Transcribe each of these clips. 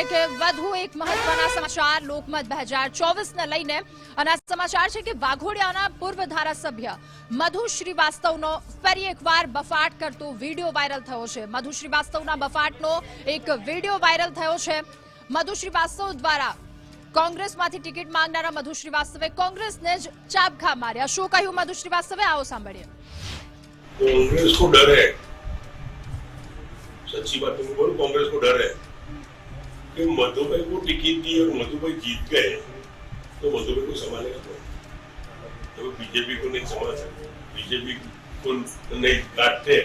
કે વધુ એક મહત્વના સમાચાર લોકમત બે હજાર ચોવીસને લઈને. અને આ સમાચાર છે કે વાઘોડિયાના પૂર્વ ધારાસભ્ય મધુ શ્રીવાસ્તવનો ફરી એકવાર બફાટ કરતો વીડિયો વાયરલ થયો છે. મધુ શ્રીવાસ્તવના બફાટનો એક વીડિયો વાયરલ થયો છે. મધુ શ્રીવાસ્તવ દ્વારા કોંગ્રેસમાંથી ટિકિટ માંગનારા મધુ શ્રીવાસ્તવે કોંગ્રેસને જ ચાપઘા માર્યા. શું કહ્યું મધુ શ્રીવાસ્તવે? આવો સાંભળીએ. કોંગ્રેસ કો ડર. સચ્ચી બાત કોંગ્રેસ કો ડર. कि मधुभाई को टिकट दी और मधुभाई जीत गए तो मधुभाई को संभालेगा कौन तो बीजेपी को नहीं संभाल सकते बीजेपी को नहीं काटते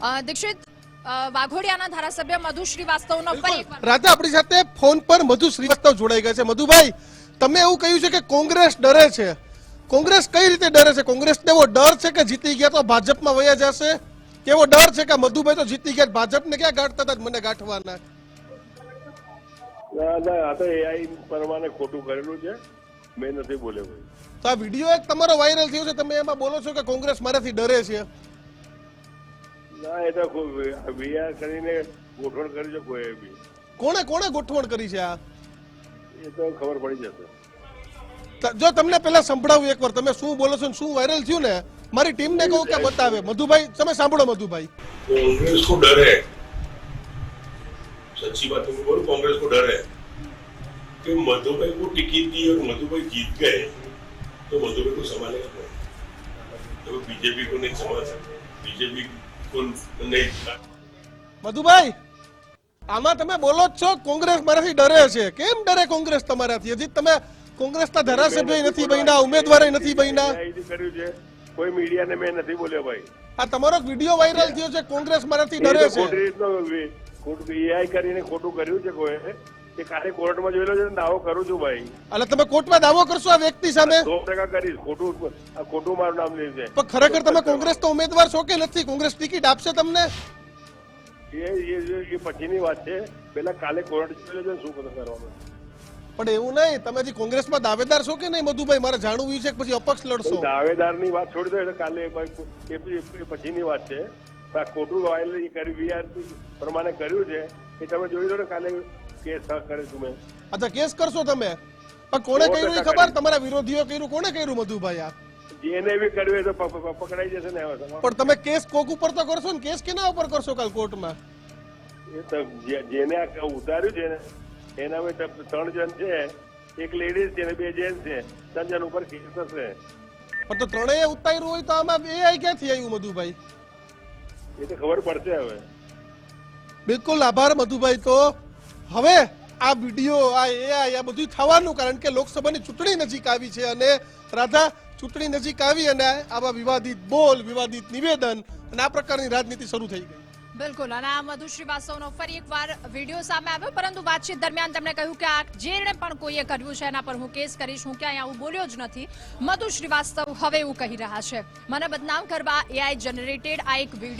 અ, દીક્ષિત અ, વાઘોડિયાના ધારાસભ્ય મધુ શ્રીવાસ્તવનો ફરી એકવાર રાજા આપણી સાથે ફોન પર મધુ શ્રીવાસ્તવ જોડાઈ ગયા છે મધુભાઈ તમે એવું કહ્યું છે કે કોંગ્રેસ ડરે છે કોંગ્રેસ કઈ રીતે ડરે છે કોંગ્રેસને એવો ડર છે કે જીતી ગયા તો ભાજપમાં વયા જશે કેવો ડર છે કે મધુભાઈ તો જીતી ગયા ભાજપને ક્યાં ગાંઠતા હતા મને ગાંઠવાના ખોટું કરેલું છે. મેં નથી બોલ્યો આ વીડિયો એક તમારો વાયરલ થયો છે. તમે એમાં બોલો છો કે કોંગ્રેસ મારાથી ડરે છે? ના એ ગોઠવણ કરી છે કોઈ બી. કોણે કોણે ગોઠવણ કરી છે આ? એ તો ખબર પડી જશે. જો તમને પહેલા સંભળાવું એકવાર તમે શું બોલો છો શું વાયરલ થયું ને મારી ટીમ ને કહું કે બતાવે. મધુભાઈ તમે સાંભળો મધુભાઈ. કોંગ્રેસ કો ડરે. सच्ची बात तुमको बोलो कांग्रेस को डर है कि मधुभाई को टिकट दी और मधुभाई जीत गए तो मधुभाई को संभालेगा कौन तो बीजेपी को नहीं संभाल सकते बीजेपी को नहीं काटते મધુભાઈ આમાં તમે બોલો જ છો કોંગ્રેસ મારાથી ડરે છે કેમ ડરે કોંગ્રેસ તમારાથી હજી તમે કોંગ્રેસના ધારાસભ્ય નથી બન્યા ઉમેદવાર નથી બન્યા AI થી કર્યું છે કોઈ મીડિયાને મેં નથી બોલ્યો ભાઈ આ તમારો વિડીયો વાયરલ થયો છે કોંગ્રેસ મારાથી એ ડરે તો ખોટી છે રીતનો વી- ખોટું એઆઈ કરીને ખોટું કર્યું છે કોઈ એ? કાલે કોર્ટમાં જોયેલો છે દાવો કરું છું ભાઈ. એટલે તમે કોર્ટમાં દાવો કરશો આ વ્યક્તિ સામે? સો ટકા કરીશ. ખોટું આ ખોટું મારું નામ લે છે. પણ ખરેખર તમે કોંગ્રેસ તો ઉમેદવાર છો કે નથી? કોંગ્રેસ ટિકિટ આપશે તમને? એ એ- પછીની વાત છે. પેલા કાલે કોર્ટ જોયેલો છે શું કરવાનું પણ એવું નહીં. તમે હજી કોંગ્રેસમાં દાવેદાર છો કે નહીં મધુભાઈ? મારે જાણવું છે કે પછી અપક્ષ લડશો. દાવેદારની વાત છોડી દો એટલે કાલે પછીની વાત છે. આ ખોટું એ કર્યું વીઆરસી પ્રમાણે કર્યું છે એ તમે જોઈ લો ને કાલે કેસ કરે છું મેં. અચ્છા કેસ કરશો તમે? પણ કોણે કર્યું એ ખબર? તમારા વિરોધીઓ કર્યું કોણે કર્યું મધુભાઈ આ? જેને બી કર્યું તો પકડાઈ જશે ને પણ તમે કેસ કોક ઉપર તો કરશો ને? કેસ કેના ઉપર કરશો કાલ કોર્ટમાં? એ તો જેને આ ઉતાર્યું છે ને એના હવે ત્રણ જણ છે એક લેડીઝ છે ને બે જેન્ટ્સ છે ત્રણ જણ ઉપર કેસ થશે. પણ તો ત્રણેય ઉતાર્યું હોય તો આમાં એ ક્યાંથી આવ્યું મધુભાઈ? એ તો ખબર પડશે હવે. બિલકુલ આભાર મધુભાઈ. તો હવે આ વીડિયો આ એઆઈ આ બધું થવાનું કારણ કે લોકસભાની ચૂંટણી નજીક આવી છે અને રાધા ચૂંટણી નજીક આવી અને આવા વિવાદિત બોલ વિવાદિત નિવેદન અને આ પ્રકારની રાજનીતિ શરૂ થઈ ગઈ. બિલકુલ. અને આ મધુ શ્રીવાસ્તવનો ફરી એકવાર વીડિયો સામે આવ્યો પરંતુ વાતચીત દરમિયાન તેમણે કહ્યું કે આ જેણે પણ કોઈએ કર્યું છે એના પર હું કેસ કરીશ હું ક્યાંય આવું બોલ્યો જ નથી. મધુ શ્રીવાસ્તવ હવે એવું કહી રહ્યા છે. મને બદનામ કરવા એઆઈ જનરેટેડ આ એક વીડિયો